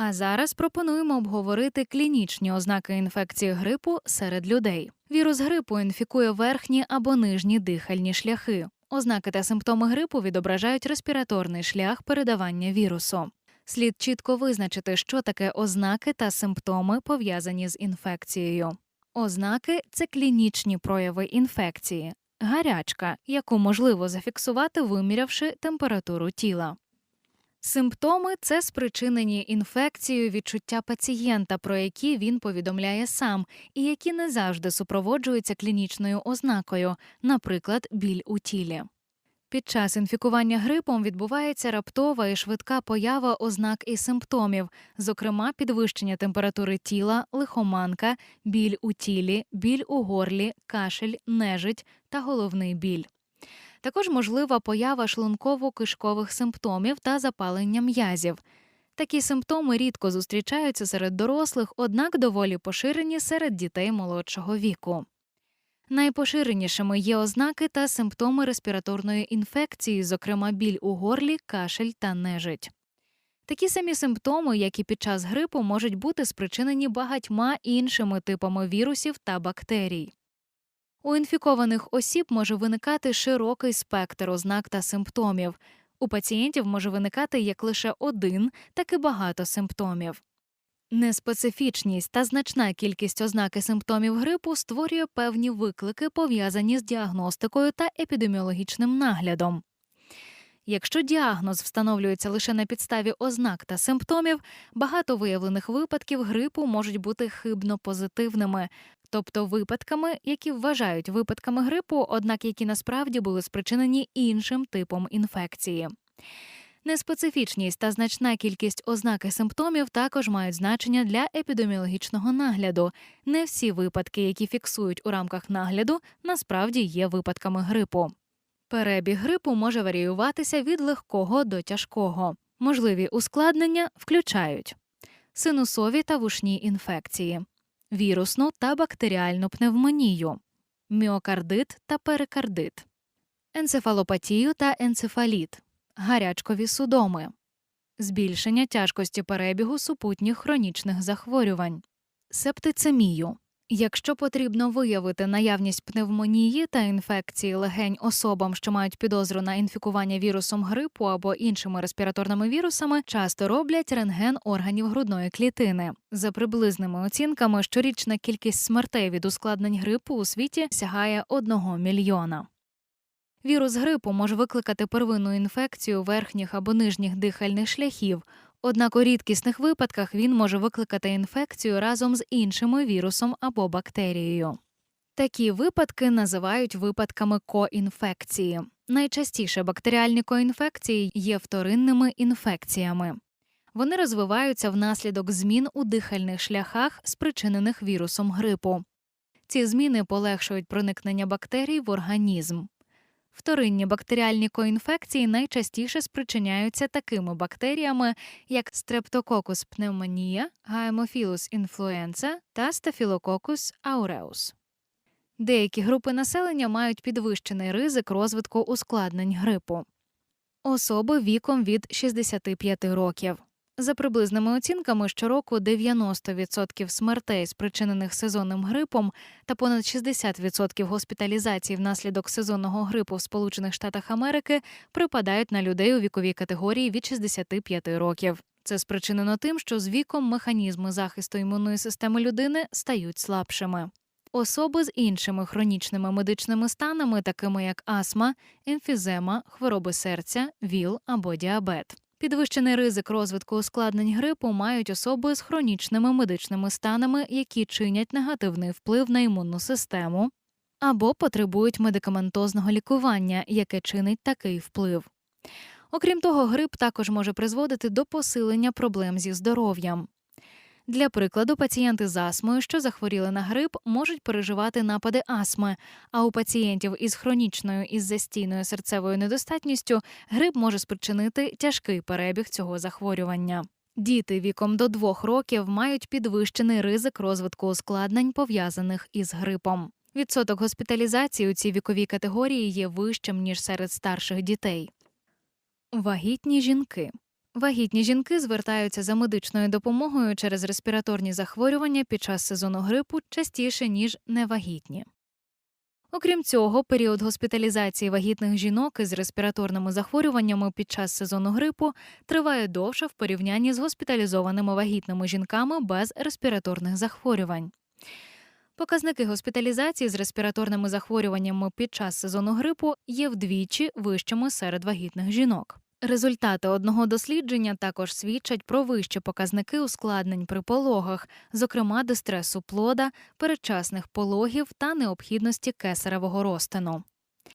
А зараз пропонуємо обговорити клінічні ознаки інфекції грипу серед людей. Вірус грипу інфікує верхні або нижні дихальні шляхи. Ознаки та симптоми грипу відображають респіраторний шлях передавання вірусу. Слід чітко визначити, що таке ознаки та симптоми пов'язані з інфекцією. Ознаки це клінічні прояви інфекції, гарячка, яку можливо зафіксувати, вимірявши температуру тіла. Симптоми це спричинені інфекцією відчуття пацієнта, про які він повідомляє сам, і які не завжди супроводжуються клінічною ознакою, наприклад, біль у тілі. Під час інфікування грипом відбувається раптова і швидка поява ознак і симптомів, зокрема підвищення температури тіла, лихоманка, біль у тілі, біль у горлі, кашель, нежить та головний біль. Також можлива поява шлунково-кишкових симптомів та запалення м'язів. Такі симптоми рідко зустрічаються серед дорослих, однак доволі поширені серед дітей молодшого віку. Найпоширенішими є ознаки та симптоми респіраторної інфекції, зокрема біль у горлі, кашель та нежить. Такі самі симптоми, як і під час грипу, можуть бути спричинені багатьма іншими типами вірусів та бактерій. У інфікованих осіб може виникати широкий спектр ознак та симптомів. У пацієнтів може виникати як лише один, так і багато симптомів. Неспецифічність та значна кількість ознак симптомів грипу створює певні виклики, пов'язані з діагностикою та епідеміологічним наглядом. Якщо діагноз встановлюється лише на підставі ознак та симптомів, багато виявлених випадків грипу можуть бути хибно позитивними, тобто випадками, які вважають випадками грипу, однак які насправді були спричинені іншим типом інфекції. Неспецифічність та значна кількість ознак і симптомів також мають значення для епідеміологічного нагляду. Не всі випадки, які фіксують у рамках нагляду, насправді є випадками грипу. Перебіг грипу може варіюватися від легкого до тяжкого. Можливі ускладнення включають синусові та вушні інфекції, вірусну та бактеріальну пневмонію, міокардит та перикардит, енцефалопатію та енцефаліт, гарячкові судоми, збільшення тяжкості перебігу супутніх хронічних захворювань, септицемію. Якщо потрібно виявити наявність пневмонії та інфекції легень особам, що мають підозру на інфікування вірусом грипу або іншими респіраторними вірусами, часто роблять рентген органів грудної клітини. За приблизними оцінками, щорічна кількість смертей від ускладнень грипу у світі сягає 1 мільйона. Вірус грипу може викликати первинну інфекцію верхніх або нижніх дихальних шляхів. Однак у рідкісних випадках він може викликати інфекцію разом з іншими вірусом або бактерією. Такі випадки називають випадками коінфекції. Найчастіше бактеріальні коінфекції є вторинними інфекціями. Вони розвиваються внаслідок змін у дихальних шляхах, спричинених вірусом грипу. Ці зміни полегшують проникнення бактерій в організм. Вторинні бактеріальні коінфекції найчастіше спричиняються такими бактеріями, як Streptococcus pneumonia, Haemophilus influenza та Staphylococcus aureus. Деякі групи населення мають підвищений ризик розвитку ускладнень грипу. Особи віком від 65 років. За приблизними оцінками, щороку 90% смертей, спричинених сезонним грипом, та понад 60% госпіталізацій внаслідок сезонного грипу в Сполучених Штатах Америки припадають на людей у віковій категорії від 65 років. Це спричинено тим, що з віком механізми захисту імунної системи людини стають слабшими. Особи з іншими хронічними медичними станами, такими як астма, емфізема, хвороби серця, ВІЛ або діабет. Підвищений ризик розвитку ускладнень грипу мають особи з хронічними медичними станами, які чинять негативний вплив на імунну систему, або потребують медикаментозного лікування, яке чинить такий вплив. Окрім того, грип також може призводити до посилення проблем зі здоров'ям. Для прикладу, пацієнти з астмою, що захворіли на грип, можуть переживати напади астми. А у пацієнтів із хронічною із застійною серцевою недостатністю грип може спричинити тяжкий перебіг цього захворювання. Діти віком до двох років мають підвищений ризик розвитку ускладнень, пов'язаних із грипом. Відсоток госпіталізації у цій віковій категорії є вищим ніж серед старших дітей. Вагітні жінки. Вагітні жінки звертаються за медичною допомогою через респіраторні захворювання під час сезону грипу частіше ніж невагітні. Окрім цього, період госпіталізації вагітних жінок із респіраторними захворюваннями під час сезону грипу триває довше в порівнянні з госпіталізованими вагітними жінками без респіраторних захворювань. Показники госпіталізації з респіраторними захворюваннями під час сезону грипу є вдвічі вищими серед вагітних жінок. Результати одного дослідження також свідчать про вищі показники ускладнень при пологах, зокрема дистресу плода, передчасних пологів та необхідності кесаревого розтину.